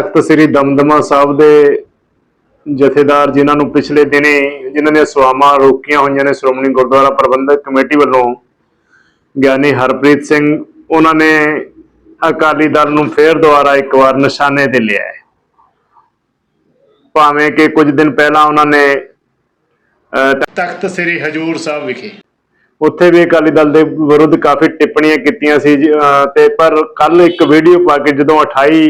ਤਖਤ ਸ੍ਰੀ ਦਮਦਮਾ ਸਾਹਿਬ ਦੇ ਜਥੇਦਾਰ ਜਿਨ੍ਹਾਂ ਨੂੰ ਪਿਛਲੇ ਦਿਨੇ ਜਿਨ੍ਹਾਂ ਨੇ ਸਵਾਮਾਂ ਰੋਕੀਆਂ ਹੋਈਆਂ ਨੇ ਸ਼੍ਰੋਮਣੀ ਗੁਰਦੁਆਰਾ ਪ੍ਰਬੰਧਕ ਕਮੇਟੀ ਵੱਲੋਂ ਗਿਆਨੀ ਹਰਪ੍ਰੀਤ ਸਿੰਘ ਉਹਨਾਂ ਨੇ ਅਕਾਲੀ ਦਲ ਨੂੰ ਫੇਰ ਦੁਬਾਰਾ ਇੱਕ ਵਾਰ ਨਿਸ਼ਾਨੇ ਤੇ ਲਿਆ ਹੈ। ਭਾਵੇਂ ਕਿ ਕੁਝ ਦਿਨ ਪਹਿਲਾਂ ਉਹਨਾਂ ਨੇ ਤਖਤ ਸ੍ਰੀ ਹਜੂਰ ਸਾਹਿਬ ਵਿਖੇ। ਉੱਥੇ ਵੀ ਅਕਾਲੀ ਦਲ ਦੇ ਵਿਰੁੱਧ ਕਾਫੀ ਟਿੱਪਣੀਆਂ ਕੀਤੀਆਂ ਸੀ ਤੇ ਪਰ ਕੱਲ ਇੱਕ ਵੀਡੀਓ ਪਾ ਕੇ ਜਦੋਂ 28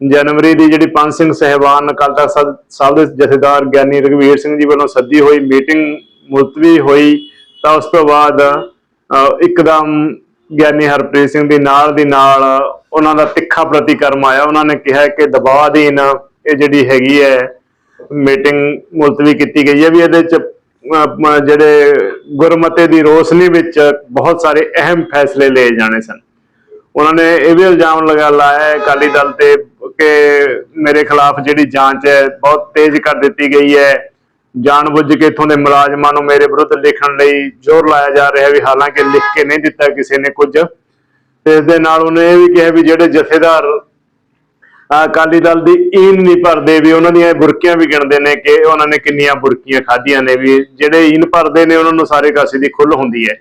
ਜਨਵਰੀ ਦੀ ਜਿਹੜੀ ਪੰਜ ਸਿੰਘ ਸਹਿਬਾਨ ਅਕਾਲ ਤਖਤ ਸਾਹਿਬ- ਦੇ ਜਥੇਦਾਰ ਗਿਆਨੀ ਰਘਵੀਰ ਸਿੰਘ ਜੀ ਵੱਲੋਂ ਸੱਦੀ ਹੋਈ ਮੀਟਿੰਗ ਮੁਲਤਵੀ ਹੋਈ, ਤਾਂ ਉਸ ਤੋਂ ਬਾਅਦ ਇੱਕਦਮ ਗਿਆਨੀ ਹਰਪ੍ਰੀਤ ਸਿੰਘ ਦੀ ਨਾਲ ਦੀ ਨਾਲ ਉਹਨਾਂ ਦਾ ਤਿੱਖਾ ਪ੍ਰਤੀਕਰਮ ਆਇਆ। ਉਹਨਾਂ ਨੇ ਕਿਹਾ ਕਿ ਦਬਾਅ ਅਧੀਨ ਇਹ ਜਿਹੜੀ ਹੈਗੀ ਹੈ ਮੀਟਿੰਗ ਮੁਲਤਵੀ ਕੀਤੀ ਗਈ ਹੈ। ਵੀ ਇਹਦੇ ਚ ਜਿਹੜੇ ਗੁਰਮਤੇ ਦੀ ਰੋਸ਼ਨੀ ਵਿੱਚ ਬਹੁਤ ਸਾਰੇ ਅਹਿਮ ਫੈਸਲੇ ਲਏ ਜਾਣੇ ਸਨ। ਉਹਨਾਂ ਨੇ ਇਹ ਵੀ ਇਲਜ਼ਾਮ ਲਗਾ ਲਾਇਆ ਹੈ, ਅਕਾਲੀ ਦਲ ਤੇ ਕਿ ਮੇਰੇ ਖਿਲਾਫ ਜਿਹੜੀ ਜਾਂਚ ਹੈ ਬਹੁਤ ਤੇਜ਼ ਕਰ ਦਿੱਤੀ ਗਈ ਹੈ। ਜਾਣਬੁੱਝ ਕੇ ਇਥੋਂ ਦੇ ਮੁਲਾਜ਼ਮਾਂ ਨੂੰ ਮੇਰੇ ਵਿਰੁੱਧ ਲਿਖਣ ਲਈ ਜ਼ੋਰ ਲਾਇਆ ਜਾ ਰਿਹਾ ਵੀ ਹਾਲਾਂਕਿ ਲਿਖ ਕੇ ਨਹੀਂ ਦਿੱਤਾ ਕਿਸੇ ਨੇ ਕੁਝ। ਤੇ ਇਸ ਦੇ ਨਾਲ ਉਹਨੇ ਇਹ ਵੀ ਕਿਹਾ ਵੀ ਜਿਹੜੇ ਜਥੇਦਾਰ ਅਕਾਲੀ ਦਲ ਦੀ ਈਨ ਨਹੀਂ ਭਰਦੇ ਵੀ ਉਹਨਾਂ ਦੀਆਂ ਬੁਰਕੀਆਂ ਵੀ ਗਿਣਦੇ ਨੇ ਕਿ ਉਹਨਾਂ ਨੇ ਕਿੰਨੀਆਂ ਬੁਰਕੀਆਂ ਖਾਧੀਆਂ ਨੇ ਵੀ ਜਿਹੜੇ ਈਨ ਭਰਦੇ ਨੇ ਉਹਨਾਂ ਨੂੰ ਸਾਰੇ ਕਾਸੇ ਦੀ ਖੁੱਲ ਹੁੰਦੀ ਹੈ।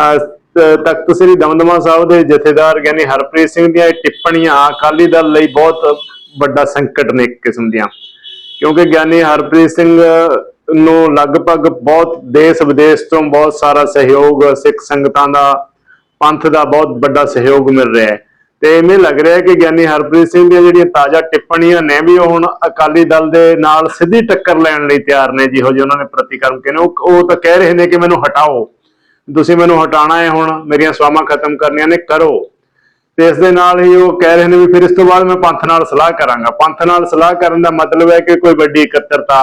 ਅਹ ਤਖਤ ਸ੍ਰੀ ਦਮਦਮਾ ਸਾਹਿਬ ਦੇ ਜਥੇਦਾਰ ਗਿਆਨੀ ਹਰਪ੍ਰੀਤ ਸਿੰਘ ਦੀਆਂ ਇਹ ਟਿੱਪਣੀਆਂ ਅਕਾਲੀ ਦਲ ਲਈ ਬਹੁਤ ਵੱਡਾ ਸੰਕਟ ਨੇ ਇੱਕ ਕਿਸਮ ਦੀਆਂ। ਕਿਉਂਕਿ ਗਿਆਨੀ ਹਰਪ੍ਰੀਤ ਸਿੰਘ ਨੂੰ ਲਗਭਗ ਬਹੁਤ ਦੇਸ਼ ਵਿਦੇਸ਼ ਤੋਂ ਬਹੁਤ ਸਾਰਾ ਸਹਿਯੋਗ, ਸਿੱਖ ਸੰਗਤਾਂ ਦਾ, ਪੰਥ ਦਾ ਬਹੁਤ ਵੱਡਾ ਸਹਿਯੋਗ ਮਿਲ ਰਿਹਾ ਹੈ। ਤੇ ਐਵੇਂ ਲੱਗ ਰਿਹਾ ਹੈ ਕਿ ਗਿਆਨੀ ਹਰਪ੍ਰੀਤ ਸਿੰਘ ਦੀਆਂ ਜਿਹੜੀਆਂ ਤਾਜ਼ਾ ਟਿੱਪਣੀਆਂ ਨੇ ਵੀ ਉਹ ਹੁਣ ਅਕਾਲੀ ਦਲ ਦੇ ਨਾਲ ਸਿੱਧੀ ਟੱਕਰ ਲੈਣ ਲਈ ਤਿਆਰ ਨੇ, ਜਿਹੋ ਜਿਹੇ ਉਹਨਾਂ ਨੇ ਪ੍ਰਤੀਕਰਮ ਕੀਤੇ ਉਹ ਤਾਂ ਕਹਿ ਰਹੇ ਨੇ ਕਿ ਮੈਨੂੰ ਹਟਾਓ। ਤੁਸੀਂ ਮੈਨੂੰ ਹਟਾਣਾ ਹੈ ਹੁਣ, ਮੇਰੀਆਂ ਸਵਾਮਾਂ ਖਤਮ ਕਰਨੀਆਂ ਨੇ, ਕਰੋ। ਤੇ ਇਸ ਦੇ ਨਾਲ ਹੀ ਉਹ ਕਹਿ ਰਹੇ ਨੇ ਵੀ ਫਿਰ ਇਸ ਤੋਂ ਬਾਅਦ ਮੈਂ ਪੰਥ ਨਾਲ ਸਲਾਹ ਕਰਾਂਗਾ। ਪੰਥ ਨਾਲ ਸਲਾਹ ਕਰਨ ਦਾ ਮਤਲਬ ਹੈ ਕਿ ਕੋਈ ਵੱਡੀ ਇਕੱਤਰਤਾ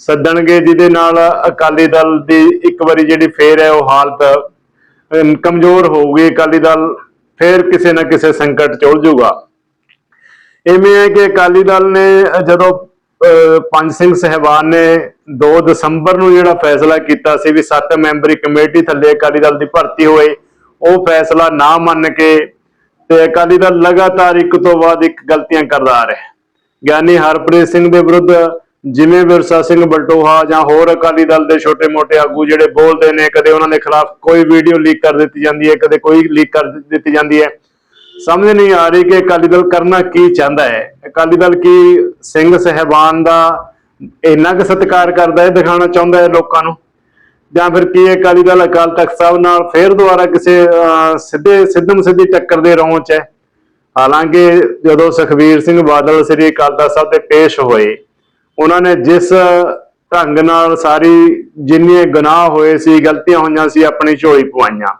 ਸੱਦਣਗੇ, ਜਿਹਦੇ ਨਾਲ ਅਕਾਲੀ ਦਲ ਦੀ ਇੱਕ ਵਾਰੀ ਜਿਹੜੀ ਫੇਰ ਹੈ ਉਹ ਹਾਲਤ ਕਮਜ਼ੋਰ ਹੋਊਗੀ। ਅਕਾਲੀ ਦਲ ਫੇਰ ਕਿਸੇ ਨਾ ਕਿਸੇ ਸੰਕਟ ਚ ਉਲਝ ਜਾਊਗਾ ਇਵੇਂ ਹੈ ਕਿ ਅਕਾਲੀ ਦਲ ਨੇ ਜਦੋਂ ਪੰਜ ਸਿੰਘ ਸਹਿਬਾਨ ਨੇ 2 ਦਸੰਬਰ ਨੂੰ ਜਿਹੜਾ ਫੈਸਲਾ ਕੀਤਾ ਸੀ ਵੀ 7 ਮੈਂਬਰੀ ਕਮੇਟੀ ਥੱਲੇ ਅਕਾਲੀ ਦਲ ਦੀ ਭਰਤੀ ਹੋਏ, ਉਹ ਫੈਸਲਾ ਨਾ ਮੰਨ ਕੇ ਤੇ ਅਕਾਲੀ ਦਲ ਲਗਾਤਾਰ ਇੱਕ ਤੋਂ ਬਾਅਦ ਇੱਕ ਗਲਤੀਆਂ ਕਰਦਾ ਆ ਰਿਹਾ। ਗਿਆਨੀ ਹਰਪ੍ਰੀਤ ਸਿੰਘ ਦੇ ਵਿਰੁੱਧ ਜਿਵੇਂ ਵਿਰਸਾ ਸਿੰਘ ਬਲਟੋਹਾ ਜਾਂ ਹੋਰ ਅਕਾਲੀ ਦਲ ਦੇ ਛੋਟੇ-ਮੋਟੇ ਆਗੂ ਜਿਹੜੇ ਬੋਲਦੇ ਨੇ, ਕਦੇ ਉਹਨਾਂ ਦੇ ਖਿਲਾਫ ਕੋਈ ਵੀਡੀਓ ਲੀਕ ਕਰ ਦਿੱਤੀ ਜਾਂਦੀ ਹੈ, ਕਦੇ ਕੋਈ ਲੀਕ ਕਰ ਦਿੱਤੀ ਜਾਂਦੀ ਹੈ। ਸਮਝ ਨਹੀਂ ਆ ਰਹੀ ਕਿ ਅਕਾਲੀ ਦਲ ਕਰਨਾ ਕੀ ਚਾਹੁੰਦਾ ਹੈ। ਅਕਾਲੀ ਦਲ ਕੀ ਸਿੰਘ ਸਹਿਬਾਨ ਦਾ ਇੰਨਾ ਕੁ ਸਤਿਕਾਰ ਕਰਦਾ ਹੈ, ਦਿਖਾਉਣਾ ਚਾਹੁੰਦਾ ਹੈ ਲੋਕਾਂ ਨੂੰ? ਜਾਂ ਫਿਰ ਕੀ ਅਕਾਲੀ ਦਲ ਅਕਾਲ ਤਖਤ ਸਾਹਿਬ ਨਾਲ ਫੇਰ ਦੁਬਾਰਾ ਕਿਸੇ ਸਿੱਧੇ, ਸਿੱਧਮ ਸਿੱਧੀ ਟੱਕਰ ਦੇ ਰੌਂ ਹੈ? ਹਾਲਾਂਕਿ ਜਦੋਂ ਸੁਖਬੀਰ ਸਿੰਘ ਬਾਦਲ ਸ੍ਰੀ ਅਕਾਲ ਤਖਤ ਸਾਹਿਬ ਤੇ ਪੇਸ਼ ਹੋਏ, ਉਹਨਾਂ ਨੇ ਜਿਸ ਢੰਗ ਨਾਲ ਸਾਰੀ ਜਿੰਨੇ ਗੁਨਾਹ ਹੋਏ ਸੀ, ਗਲਤੀਆਂ ਹੋਈਆਂ ਸੀ, ਆਪਣੀ ਝੋਲੀ ਪਵਾਈਆਂ।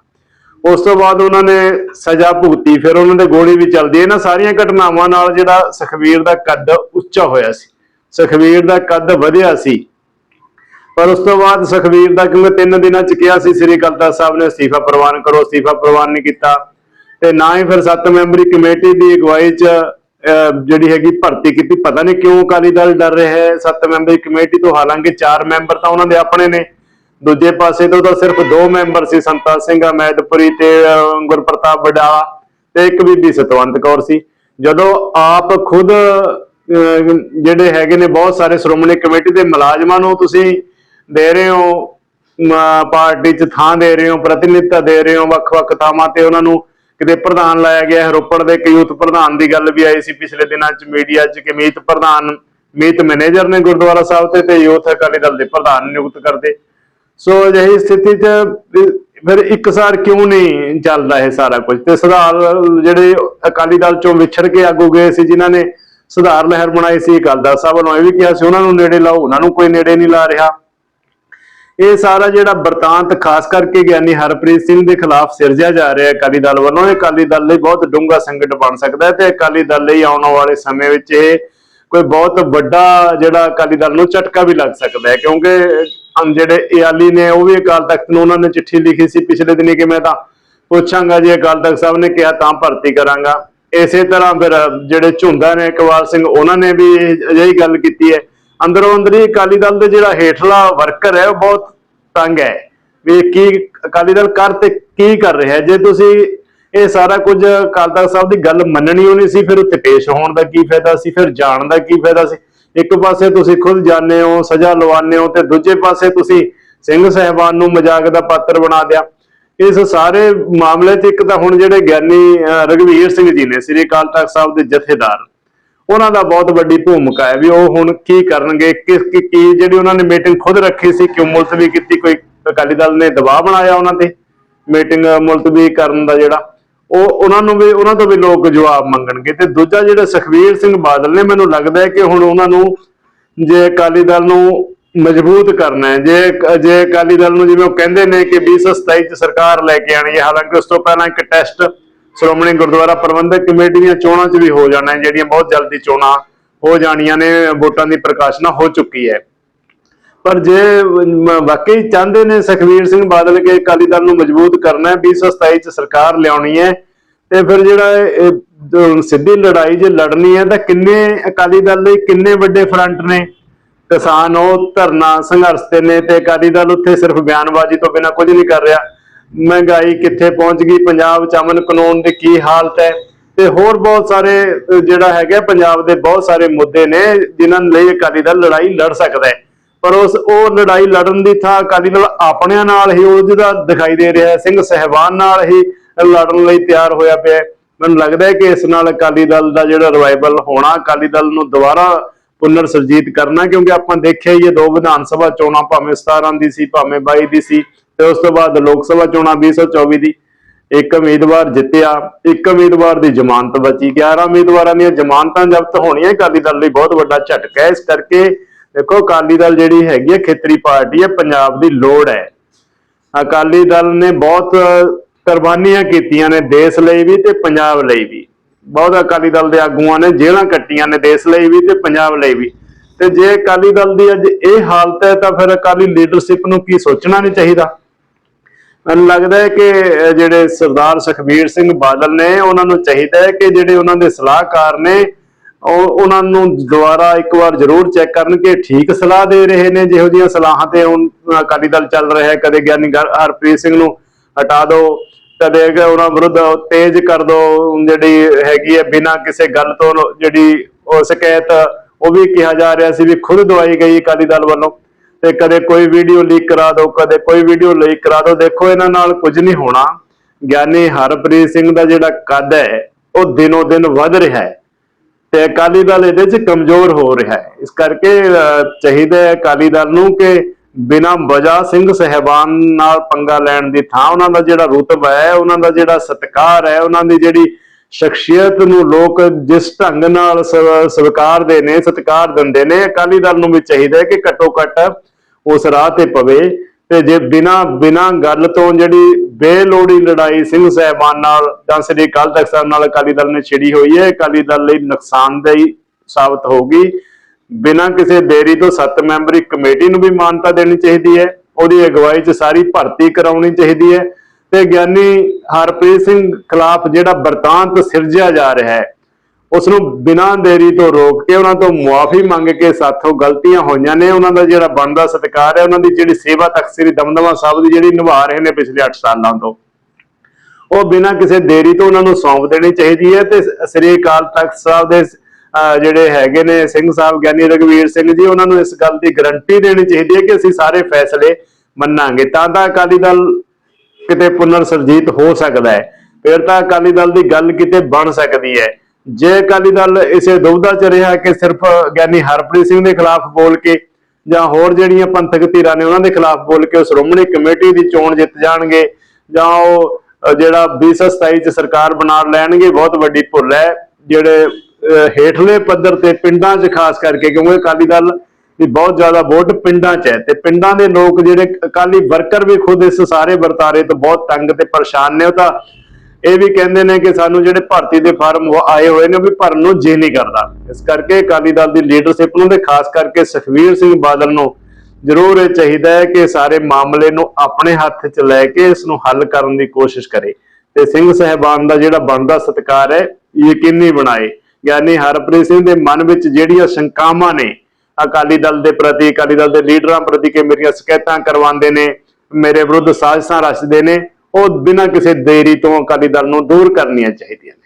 ਉਸ ਤੋਂ ਬਾਅਦ ਉਹਨਾਂ ਨੇ ਸਜ਼ਾ ਭੁਗਤੀ ਫਿਰ ਉਹਨਾਂ ਦੇ ਗੋਲੀ ਵੀ ਚੱਲਦੀ ਇਹਨਾਂ ਸਾਰੀਆਂ ਘਟਨਾਵਾਂ ਨਾਲ ਜਿਹੜਾ ਸੁਖਬੀਰ ਦਾ ਕੱਦ ਉੱਚਾ ਹੋਇਆ ਸੀ। ਸੁਖਬੀਰ ਦਾ ਕੱਦ ਵਧਿਆ ਸੀ। ਪਰ ਉਸ ਤੋਂ ਬਾਅਦ ਸੁਖਬੀਰ ਦਾ ਕਿਉਂਕਿ ਤਿੰਨ ਦਿਨਾਂ ਚ ਕਿਹਾ ਸੀ ਸ੍ਰੀ ਅਕਾਲ ਸਾਹਿਬ ਨੇ ਅਸਤੀਫਾ ਪ੍ਰਵਾਨ ਕਰੋ ਅਸਤੀਫਾ ਪ੍ਰਵਾਨ ਨਹੀਂ ਕੀਤਾ। ਤੇ ਨਾ ਹੀ ਫਿਰ ਸੱਤ ਮੈਂਬਰੀ ਕਮੇਟੀ ਦੀ ਅਗਵਾਈ ਚ ਅਹ, ਜਿਹੜੀ ਹੈਗੀ ਭਰਤੀ ਕੀਤੀ। ਪਤਾ ਨਹੀਂ ਕਿਉਂ ਅਕਾਲੀ ਦਲ ਡਰ ਰਿਹਾ ਹੈ। ਸੱਤ ਮੈਂਬਰੀ ਕਮੇਟੀ ਤੋਂ ਹਾਲਾਂਕਿ ਚਾਰ ਮੈਂਬਰ ਤਾਂ ਉਹਨਾਂ ਦੇ ਆਪਣੇ ਨੇ। ਦੂਜੇ ਪਾਸੇ ਤੋਂ ਤਾਂ ਸਿਰਫ ਦੋ ਮੈਂਬਰ ਸੀ ਸੰਤਾ ਸਿੰਘ ਅਮੈਦਪੁਰੀ ਤੇ ਗੁਰਪ੍ਰਤਾਪ ਬਡਾਲਾ ਤੇ ਇੱਕ ਬੀਬੀ ਸਤਵੰਤ ਕੌਰ ਸੀ। ਜਦੋਂ ਆਪ ਖੁਦ ਜਿਹੜੇ ਹੈਗੇ ਨੇ ਬਹੁਤ ਸਾਰੇ ਸ਼੍ਰੋਮਣੀ ਕਮੇਟੀ ਦੇ ਮੁਲਾਜ਼ਮਾਂ ਨੂੰ ਤੁਸੀਂ ਦੇ ਰਹੇ ਹੋ ਪਾਰਟੀ 'ਚ ਥਾਂ ਦੇ ਰਹੇ ਹੋ, ਪ੍ਰਤੀਨਿਧਤਾ ਦੇ ਰਹੇ ਹੋ, ਵੱਖ-ਵੱਖ ਥਾਵਾਂ ਤੇ ਉਹਨਾਂ ਨੂੰ ਕਿਤੇ ਪ੍ਰਧਾਨ ਲਾਇਆ ਗਿਆ ਹੈ। ਰੋਪੜ ਦੇ ਇੱਕ ਯੂਥ ਪ੍ਰਧਾਨ ਦੀ ਗੱਲ ਵੀ ਆਈ ਸੀ ਪਿਛਲੇ ਦਿਨਾਂ 'ਚ ਮੀਡੀਆ 'ਚ ਕਿ ਮੀਤ ਪ੍ਰਧਾਨ, ਮੀਤ ਮੈਨੇਜਰ ਨੇ ਗੁਰਦੁਆਰਾ ਸਾਹਿਬ ਤੇ ਤੇ ਯੂਥ ਅਕਾਲੀ ਦਲ ਦੇ ਪ੍ਰਧਾਨ ਨਿਯੁਕਤ ਕਰਦੇ। ਸੋ ਅਜਿਹੀ ਸਥਿਤੀ 'ਚ ਵੀ ਫਿਰ ਇੱਕਸਾਰ ਕਿਉਂ ਨਹੀਂ ਚੱਲਦਾ ਇਹ ਸਾਰਾ ਕੁਝ? ਤੇ ਸੁਧਾਰ ਜਿਹੜੇ ਅਕਾਲੀ ਦਲ 'ਚੋਂ ਵਿਛੜ ਕੇ ਆਗੂ ਗਏ ਸੀ, ਜਿਨ੍ਹਾਂ ਨੇ ਸੁਧਾਰ ਲਹਿਰ ਬਣਾਈ ਸੀ, ਅਕਾਲੀ ਸਾਹਿਬ ਵੱਲੋਂ ਇਹ ਵੀ ਕਿਹਾ ਸੀ, ਉਹਨਾਂ ਨੂੰ ਨੇੜੇ ਲਾਓ, ਉਹਨਾਂ ਨੂੰ ਕੋਈ ਨੇੜੇ ਨਹੀਂ ਲਾ ਰਿਹਾ। ਇਹ ਸਾਰਾ ਜਿਹੜਾ ਵਰਤਾਂਤ, ਖਾਸ ਕਰਕੇ ਗਿਆਨੀ ਹਰਪ੍ਰੀਤ ਸਿੰਘ ਦੇ ਖਿਲਾਫ ਸਿਰਜਿਆ ਜਾ ਰਿਹਾ ਹੈ ਅਕਾਲੀ ਦਲ ਵੱਲੋਂ, ਇਹ ਅਕਾਲੀ ਦਲ ਲਈ ਬਹੁਤ ਡੂੰਘਾ ਸੰਕਟ ਬਣ ਸਕਦਾ ਹੈ ਤੇ ਅਕਾਲੀ ਦਲ ਲਈ ਆਉਣ ਵਾਲੇ ਸਮੇਂ ਵਿੱਚ ਇਹ ਕੋਈ ਬਹੁਤ ਵੱਡਾ ਜਿਹੜਾ ਅਕਾਲੀ ਦਲ ਨੂੰ ਝਟਕਾ ਵੀ ਲੱਗ ਸਕਦਾ ਹੈ, ਕਿਉਂਕਿ ਜਿਹੜੇ ਇਆਲੀ ਨੇ, ਉਹ ਵੀ ਅਕਾਲ ਤਖਤ ਨੂੰ ਉਹਨਾਂ ਨੇ ਚਿੱਠੀ ਲਿਖੀ ਸੀ ਪਿਛਲੇ ਦਿਨੀ ਕਿ ਮੈਂ ਤਾਂ ਪੁੱਛਾਂਗਾ ਜੀ, ਅਕਾਲ ਤਖਤ ਸਾਹਿਬ ਨੇ ਕਿਹਾ ਤਾਂ ਭਰਤੀ ਕਰਾਂਗਾ। ਇਸੇ ਤਰ੍ਹਾਂ ਫਿਰ ਜਿਹੜੇ ਝੁੰਦਾ ਨੇ, ਇਕਬਾਲ ਸਿੰਘ, ਉਹਨਾਂ ਨੇ ਵੀ ਅਜਿਹੀ ਗੱਲ ਕੀਤੀ ਹੈ। ਅੰਦਰੋਂ ਅੰਦਰੀ ਅਕਾਲੀ ਦਲ ਦੇ ਜਿਹੜਾ ਹੇਠਲਾ ਵਰਕਰ ਹੈ, ਉਹ ਬਹੁਤ ਤੰਗ ਹੈ ਵੀ ਕੀ ਅਕਾਲੀ ਦਲ ਕਰ ਤੇ ਕੀ ਕਰ ਰਿਹਾ ਜੇ ਤੁਸੀਂ ਇਹ ਸਾਰਾ ਕੁਝ ਅਕਾਲ ਤਖਤ ਸਾਹਿਬ ਦੀ ਗੱਲ ਮੰਨਣੀ ਹੋਣੀ ਸੀ, ਫਿਰ ਉੱਥੇ ਪੇਸ਼ ਹੋਣ ਦਾ ਕੀ ਫਾਇਦਾ ਸੀ, ਫਿਰ ਜਾਣ ਦਾ ਕੀ ਫਾਇਦਾ ਸੀ? ਇੱਕ ਪਾਸੇ ਤੁਸੀਂ ਖੁਦ ਜਾਣਦੇ ਹੋ ਸਜ਼ਾ ਲਵਾਉਂਦੇ ਹੋ ਤੇ ਦੂਜੇ ਪਾਸੇ ਤੁਸੀਂ ਸਿੰਘ ਸਹਿਬਾਨ ਨੂੰ ਮਜ਼ਾਕ ਦਾ ਪਾਤਰ ਬਣਾ ਦਿਆ। ਇਸ ਸਾਰੇ ਮਾਮਲੇ 'ਚ ਇੱਕ ਤਾਂ ਹੁਣ ਜਿਹੜੇ ਗਿਆਨੀ ਅਹ, ਰਘਵੀਰ ਸਿੰਘ ਜੀ ਨੇ ਸ੍ਰੀ ਅਕਾਲ ਤਖਤ ਸਾਹਿਬ ਦੇ ਜਥੇਦਾਰ ਉਹਨਾਂ ਦਾ ਬਹੁਤ ਵੱਡੀ ਭੂਮਿਕਾ ਹੈ ਵੀ ਉਹ ਹੁਣ ਕੀ ਕਰਨਗੇ ਕਿਸ ਕੀ ਜਿਹੜੀ ਉਹਨਾਂ ਨੇ ਮੀਟਿੰਗ ਖੁਦ ਰੱਖੀ ਸੀ ਕਿਉਂ ਮੁਲਤਵੀ ਕੀਤੀ ਕੋਈ ਅਕਾਲੀ ਦਲ ਨੇ ਦਬਾਅ ਬਣਾਇਆ ਉਹਨਾਂ ਤੇ? ਮੀਟਿੰਗ ਮੁਲਤਵੀ ਕਰਨ ਦਾ ਜਿਹੜਾ ਉਹ ਉਹਨਾਂ ਨੂੰ ਵੀ ਉਹਨਾਂ ਤੋਂ ਵੀ ਲੋਕ ਜਵਾਬ ਮੰਗਣਗੇ। ਤੇ ਦੂਜਾ ਜਿਹੜਾ ਸੁਖਵੀਰ ਸਿੰਘ ਬਾਦਲ ਨੇ, ਮੈਨੂੰ ਲੱਗਦਾ ਹੈ ਕਿ ਹੁਣ ਉਹਨਾਂ ਨੂੰ ਜੇ ਅਕਾਲੀ ਦਲ ਨੂੰ ਮਜ਼ਬੂਤ ਕਰਨਾ ਹੈ, ਜੇ ਜੇ ਅਕਾਲੀ ਦਲ ਨੂੰ ਜਿਵੇਂ ਉਹ ਕਹਿੰਦੇ ਨੇ ਕਿ 2027 ਚ ਸਰਕਾਰ ਲੈ ਕੇ ਆਣੀ ਹੈ, ਹਾਲਾਂਕਿ ਉਸ ਤੋਂ ਪਹਿਲਾਂ ਇੱਕ ਟੈਸਟ ਸ਼੍ਰੋਮਣੀ ਗੁਰਦੁਆਰਾ ਪ੍ਰਬੰਧਕ ਕਮੇਟੀ ਦੀਆਂ ਚੋਣਾਂ 'ਚ ਵੀ ਹੋ ਜਾਣਾ ਹੈ, ਜਿਹੜੀਆਂ ਬਹੁਤ ਜਲਦੀ ਚੋਣਾਂ ਹੋ ਜਾਣੀਆਂ ਨੇ, ਵੋਟਾਂ ਦੀ ਪ੍ਰਕਾਸ਼ਨਾ ਹੋ ਚੁੱਕੀ ਹੈ। ਪਰ ਜੇ ਵਾਕਈ ਚਾਹੁੰਦੇ ਨੇ ਸੁਖਵੀਰ ਸਿੰਘ ਬਾਦਲ ਕੇ ਅਕਾਲੀ ਦਲ ਨੂੰ ਮਜ਼ਬੂਤ ਕਰਨਾ ਹੈ 2027 ਚ ਸਰਕਾਰ ਲਿਆਉਣੀ ਹੈ, ਤੇ ਫਿਰ ਜਿਹੜਾ ਸਿੱਧੀ ਲੜਾਈ ਜੇ ਲੜਨੀ ਹੈ, ਤਾਂ ਕਿੰਨੇ ਅਕਾਲੀ ਦਲ ਲਈ ਕਿੰਨੇ ਵੱਡੇ ਫਰੰਟ ਨੇ? ਕਿਸਾਨ ਉਹ ਧਰਨਾ, ਸੰਘਰਸ਼ ਤੇ ਨੇ, ਤੇ ਅਕਾਲੀ ਦਲ ਉੱਥੇ ਸਿਰਫ ਬਿਆਨਬਾਜ਼ੀ ਤੋਂ ਬਿਨਾ ਕੁਝ ਨਹੀਂ ਕਰ ਰਿਹਾ। ਮਹਿੰਗਾਈ ਕਿੱਥੇ ਪਹੁੰਚ ਗਈ? ਪੰਜਾਬ ਚ ਅਮਨ ਕਾਨੂੰਨ ਦੀ ਕੀ ਹਾਲਤ ਹੈ? ਤੇ ਹੋਰ ਬਹੁਤ ਸਾਰੇ ਜਿਹੜਾ ਹੈਗਾ, ਪੰਜਾਬ ਦੇ ਬਹੁਤ ਸਾਰੇ ਮੁੱਦੇ ਨੇ, ਜਿਨ੍ਹਾਂ ਲਈ ਅਕਾਲੀ ਦਲ ਲੜਾਈ ਲੜ ਸਕਦਾ ਹੈ। ਪਰ ਉਸ ਉਹ ਲੜਾਈ ਲੜਨ ਦੀ ਥਾਂ ਅਕਾਲੀ ਦਲ ਆਪਣਿਆਂ ਨਾਲ ਹੀ ਉਹਦਾ ਦਿਖਾਈ ਦੇ ਰਿਹਾ ਸਿੰਘ ਸਹਿਬਾਨ ਨਾਲ ਹੀ ਲੜਨ ਲਈ ਤਿਆਰ ਹੋਇਆ ਪਿਆ ਮੈਨੂੰ ਲੱਗਦਾ ਹੈ ਕਿ ਇਸ ਨਾਲ ਅਕਾਲੀ ਦਲ ਦਾ ਜਿਹੜਾ ਰਿਵਾਈਵਲ ਹੋਣਾ, ਅਕਾਲੀ ਦਲ ਨੂੰ ਦੁਬਾਰਾ ਪੁਨਰ ਸਰਜੀਤ ਕਰਨਾ, ਕਿਉਂਕਿ ਆਪਾਂ ਦੇਖਿਆ ਹੀ ਇਹ ਦੋ ਵਿਧਾਨ ਸਭਾ ਚੋਣਾਂ ਭਾਵੇਂ 17 ਦੀ ਸੀ, ਭਾਵੇਂ 22 ਦੀ ਸੀ, ਤੇ ਉਸ ਤੋਂ ਬਾਅਦ ਲੋਕ ਸਭਾ ਚੋਣਾਂ 2024 ਦੀ। ਇੱਕ ਉਮੀਦਵਾਰ ਜਿੱਤਿਆ, ਇੱਕ ਉਮੀਦਵਾਰ ਦੀ ਜ਼ਮਾਨਤ ਬਚੀ। 11 ਉਮੀਦਵਾਰਾਂ ਦੀਆਂ ਜ਼ਮਾਨਤਾਂ ਜ਼ਬਤ ਹੋਣੀਆਂ ਅਕਾਲੀ ਦਲ ਲਈ ਬਹੁਤ ਵੱਡਾ ਝਟਕਾ ਹੈ। ਇਸ ਕਰਕੇ ਦੇਖੋ, ਅਕਾਲੀ ਦਲ ਜਿਹੜੀ ਹੈਗੀ ਹੈ ਖੇਤਰੀ ਪਾਰਟੀ ਹੈ ਪੰਜਾਬ ਦੀ ਲੋੜ ਹੈ। ਅਕਾਲੀ ਦਲ ਨੇ ਬਹੁਤ ਕੁਰਬਾਨੀਆਂ ਕੀਤੀਆਂ ਨੇ ਦੇਸ਼ ਲਈ ਵੀ ਤੇ ਪੰਜਾਬ ਲਈ ਵੀ। ਬਹੁਤ ਅਕਾਲੀ ਦਲ ਦੇ ਆਗੂਆਂ ਨੇ ਜੇਲ੍ਹਾਂ ਕੱਟੀਆਂ ਨੇ ਦੇਸ਼ ਲਈ ਵੀ ਤੇ ਪੰਜਾਬ ਲਈ ਵੀ। ਤੇ ਜੇ ਅਕਾਲੀ ਦਲ ਦੀ ਅੱਜ ਇਹ ਹਾਲਤ ਹੈ, ਤਾਂ ਫਿਰ ਅਕਾਲੀ ਲੀਡਰਸ਼ਿਪ ਨੂੰ ਕੀ ਸੋਚਣਾ ਨਹੀਂ ਚਾਹੀਦਾ? ਮੈਨੂੰ ਲੱਗਦਾ ਹੈ ਕਿ ਜਿਹੜੇ ਸਰਦਾਰ ਸੁਖਬੀਰ ਸਿੰਘ ਬਾਦਲ ਨੇ, ਉਹਨਾਂ ਨੂੰ ਚਾਹੀਦਾ ਹੈ ਕਿ ਜਿਹੜੇ ਉਹਨਾਂ ਦੇ ਸਲਾਹਕਾਰ ਨੇ ਉਹਨਾਂ ਨੂੰ ਦੁਬਾਰਾ ਇੱਕ ਵਾਰ ਜ਼ਰੂਰ ਚੈੱਕ ਕਰਨ ਕਿ ਠੀਕ ਸਲਾਹ ਦੇ ਰਹੇ ਨੇ, ਜਿਹੋ ਜਿਹੀਆਂ ਸਲਾਹਾਂ ਤੇ ਹੁਣ ਅਕਾਲੀ ਦਲ ਚੱਲ ਰਿਹਾ ਹੈ, ਕਦੇ ਗਿਆਨੀ ਹਰਪ੍ਰੀਤ ਸਿੰਘ ਨੂੰ ਹਟਾ ਦਿਓ ਕਦੇ ਉਹਨਾਂ ਵਿਰੁੱਧ ਤੇਜ਼ ਕਰ ਦਿਓ ਜਿਹੜੀ ਹੈਗੀ ਹੈ, ਬਿਨਾਂ ਕਿਸੇ ਗੱਲ ਤੋਂ ਜਿਹੜੀ ਉਹ ਸ਼ਿਕਾਇਤ, ਉਹ ਵੀ ਕਿਹਾ ਜਾ ਰਿਹਾ ਸੀ ਵੀ ਖੁਦ ਦਵਾਈ ਗਈ ਅਕਾਲੀ ਦਲ ਵੱਲੋਂ, ਤੇ ਕਦੇ ਕੋਈ ਵੀਡੀਓ ਲੀਕ ਕਰਾ ਦਿਓ ਕਦੇ ਕੋਈ ਵੀਡੀਓ ਲੀਕ ਕਰਾ ਦਿਓ ਦੇਖੋ ਇਹਨਾਂ ਨਾਲ ਕੁਝ ਨਹੀਂ ਹੋਣਾ। ਗਿਆਨੀ ਹਰਪ੍ਰੀਤ ਸਿੰਘ ਦਾ ਜਿਹੜਾ ਕੱਦ ਹੈ, ਉਹ ਦਿਨੋ ਦਿਨ ਵੱਧ ਰਿਹਾ ਹੈ। ਤੇ ਅਕਾਲੀ ਦਲ ਇਹਦੇ 'ਚ ਕਮਜ਼ੋਰ ਹੋ ਰਿਹਾ ਹੈ। ਇਸ ਕਰਕੇ ਚਾਹੀਦਾ ਹੈ ਅਕਾਲੀ ਦਲ ਨੂੰ ਕਿ ਬਿਨਾਂ ਵਜਾ ਸਿੰਘ ਸਹਿਬਾਨ ਨਾਲ ਪੰਗਾ ਲੈਣ ਦੀ ਥਾਂ ਉਹਨਾਂ ਦਾ ਜਿਹੜਾ ਰੁਤਬਾ ਹੈ, ਉਹਨਾਂ ਦਾ ਜਿਹੜਾ ਸਤਿਕਾਰ ਹੈ, ਉਹਨਾਂ ਦੀ ਜਿਹੜੀ ਸ਼ਖਸੀਅਤ ਨੂੰ ਲੋਕ ਜਿਸ ਢੰਗ ਨਾਲ ਸਵ- ਸਵੀਕਾਰਦੇ ਨੇ, ਸਤਿਕਾਰ ਦਿੰਦੇ ਨੇ, ਅਕਾਲੀ ਦਲ ਨੂੰ ਵੀ ਚਾਹੀਦਾ ਹੈ ਕਿ ਘੱਟੋ ਘੱਟ ਉਸ ਰਾਹ ਤੇ ਪਵੇ। ਤੇ ਜੇ ਬਿਨਾਂ ਬਿਨਾਂ ਗੱਲ ਤੋਂ ਜਿਹੜੀ ਬੇਲੋੜੀ ਲੜਾਈ ਸਿੰਘ ਸਹਿਬਾਨ ਨਾਲ ਜਾਂ ਸ੍ਰੀ ਅਕਾਲ ਤਖਤ ਸਾਹਿਬ ਨਾਲ ਅਕਾਲੀ ਦਲ ਨੇ ਛਿੜੀ ਹੋਈ ਹੈ, ਅਕਾਲੀ ਦਲ ਲਈ ਨੁਕਸਾਨਦੇਹੀ ਸਾਬਤ ਹੋਊਗੀ। ਬਿਨਾਂ ਕਿਸੇ ਦੇਰੀ ਤੋਂ ਸੱਤ ਮੈਂਬਰੀ ਕਮੇਟੀ ਨੂੰ ਵੀ ਮਾਨਤਾ ਦੇਣੀ ਚਾਹੀਦੀ ਹੈ, ਉਹਦੀ ਅਗਵਾਈ 'ਚ ਸਾਰੀ ਭਰਤੀ ਕਰਾਉਣੀ ਚਾਹੀਦੀ ਹੈ। ਤੇ ਗਿਆਨੀ ਹਰਪ੍ਰੀਤ ਸਿੰਘ ਖਿਲਾਫ ਜਿਹੜਾ ਵਰਤਾਂਤ ਸਿਰਜਿਆ ਜਾ ਰਿਹਾ ਹੈ ਉਸ ਨੂੰ ਬਿਨਾਂ ਦੇਰੀ ਤੋਂ ਰੋਕ ਕੇ ਉਹਨਾਂ ਤੋਂ ਮੁਆਫੀ ਮੰਗ ਕੇ ਸਾਥੋਂ ਗਲਤੀਆਂ ਹੋਈਆਂ ਨੇ। ਉਹਨਾਂ ਦਾ ਜਿਹੜਾ ਬਣਦਾ ਸਤਿਕਾਰ ਹੈ ਉਹਨਾਂ ਦੀ ਜਿਹੜੀ ਸੇਵਾ ਤਖਤ ਦਮਦਮਾ ਸਾਹਿਬ ਦੀ ਜਿਹੜੀ ਨਿਭਾ ਰਹੇ ਨੇ ਪਿਛਲੇ 8 ਸਾਲਾਂ ਤੋਂ। ਉਹ ਬਿਨਾਂ ਕਿਸੇ ਦੇਰੀ ਤੋਂ ਉਹਨਾਂ ਨੂੰ ਸੌਂਪ ਦੇਣੀ ਚਾਹੀਦੀ ਹੈ ਤੇ ਸ੍ਰੀ ਅਕਾਲ ਤਖਤ ਸਾਹਿਬ ਦੇ ਅਹ, ਜਿਹੜੇ ਹੈਗੇ ਨੇ ਸਿੰਘ ਸਾਹਿਬ ਗਿਆਨੀ ਰਗਵੀਰ ਸਿੰਘ ਜੀ ਉਹਨਾਂ ਨੂੰ ਇਸ ਗੱਲ ਦੀ ਗਰੰਟੀ ਦੇਣੀ ਚਾਹੀਦੀ ਹੈ ਕਿ ਅਸੀਂ ਸਾਰੇ ਫੈਸਲੇ ਮੰਨਾਂਗੇ। ਤਾਂ ਤਾਂ ਅਕਾਲੀ ਦਲ ਕਿਤੇ ਪੁਨਰ ਸਰਜੀਤ ਹੋ ਸਕਦਾ ਹੈ। ਫਿਰ ਤਾਂ ਅਕਾਲੀ ਦਲ ਦੀ ਗੱਲ ਕਿਤੇ ਬਣ ਸਕਦੀ ਹੈ। ਜੇ ਅਕਾਲੀ ਦਲ ਇਸੇ ਦੁਬਦਾ ਚ ਰਿਹਾ ਕਿ ਸਿਰਫ ਗਿਆਨੀ ਹਰਪ੍ਰੀਤ ਸਿੰਘ ਦੇ ਖਿਲਾਫ ਬੋਲ ਕੇ ਜਾਂ ਹੋਰ ਜਿਹੜੀਆਂ ਪੰਥਕ ਧਿਰਾਂ ਨੇ ਉਹਨਾਂ ਦੇ ਖਿਲਾਫ ਬੋਲ ਕੇ ਉਹ ਸ਼੍ਰੋਮਣੀ ਕਮੇਟੀ ਦੀ ਚੋਣ ਜਿੱਤ ਜਾਣਗੇ ਜਾਂ ਉਹ ਜਿਹੜਾ 2027 ਚ ਸਰਕਾਰ ਬਣਾ ਲੈਣਗੇ, ਬਹੁਤ ਵੱਡੀ ਭੁੱਲ ਹੈ ਜਿਹੜੇ ਹੇਠਲੇ ਪੱਧਰ ਤੇ ਪਿੰਡਾਂ 'ਚ ਖਾਸ ਕਰਕੇ ਕਿਉਂਕਿ ਅਕਾਲੀ ਦਲ ਦੀ ਬਹੁਤ ਜ਼ਿਆਦਾ ਵੋਟ ਪਿੰਡਾਂ 'ਚ ਹੈ ਤੇ ਪਿੰਡਾਂ ਦੇ ਲੋਕ ਜਿਹੜੇ ਅਕਾਲੀ ਵਰਕਰ ਵੀ ਖੁਦ ਇਸ ਸਾਰੇ ਵਰਤਾਰੇ ਤੋਂ ਬਹੁਤ ਤੰਗ ਤੇ ਪਰੇਸ਼ਾਨ ਨੇ, ਉਹ ਤਾਂ ਇਹ ਵੀ ਕਹਿੰਦੇ ਨੇ ਕਿ ਸਾਨੂੰ ਜਿਹੜੇ ਭਰਤੀ ਦੇ ਫਾਰਮ ਆਏ ਹੋਏ ਨੇ ਉਹ ਵੀ ਭਰਨ ਨੂੰ ਜੀ ਨਹੀਂ ਕਰਦਾ। ਇਸ ਕਰਕੇ ਅਕਾਲੀ ਦਲ ਦੀ ਲੀਡਰਸ਼ਿਪ ਨੂੰ ਤੇ ਖਾਸ ਕਰਕੇ ਸੁਖਵੀਰ ਸਿੰਘ ਬਾਦਲ ਨੂੰ ਜ਼ਰੂਰ ਇਹ ਚਾਹੀਦਾ ਹੈ ਕਿ ਸਾਰੇ ਮਾਮਲੇ ਨੂੰ ਆਪਣੇ ਹੱਥ 'ਚ ਲੈ ਕੇ ਇਸ ਨੂੰ ਹੱਲ ਕਰਨ ਦੀ ਕੋਸ਼ਿਸ਼ ਕਰੇ। ਤੇ ਸਿੰਘ ਸਹਿਬਾਨ ਦਾ ਜਿਹੜਾ ਬਣਦਾ ਸਤਿਕਾਰ ਹੈ, ਯਕੀਨੀ ਬਣਾਏ। ਯਾਨੀ ਹਰਪ੍ਰੀਤ ਸਿੰਘ ਦੇ ਮਨ ਵਿੱਚ ਜਿਹੜੀਆਂ ਸ਼ੰਕਾਵਾਂ ਨੇ, ਅਕਾਲੀ ਦਲ ਦੇ ਪ੍ਰਤੀ, ਅਕਾਲੀ ਦਲ ਦੇ ਲੀਡਰਾਂ ਪ੍ਰਤੀ ਕਿ ਮੇਰੀਆਂ ਸ਼ਿਕਾਇਤਾਂ ਕਰਵਾਉਂਦੇ ਨੇ, ਮੇਰੇ ਵਿਰੁੱਧ ਸਾਜ਼ਿਸ਼ਾਂ ਰਚਦੇ ਨੇ ਉਹ ਬਿਨਾਂ ਕਿਸੇ ਦੇਰੀ ਤੋਂ ਅਕਾਲੀ ਦਲ ਨੂੰ ਦੂਰ ਕਰਨੀਆਂ ਚਾਹੀਦੀਆਂ ਨੇ।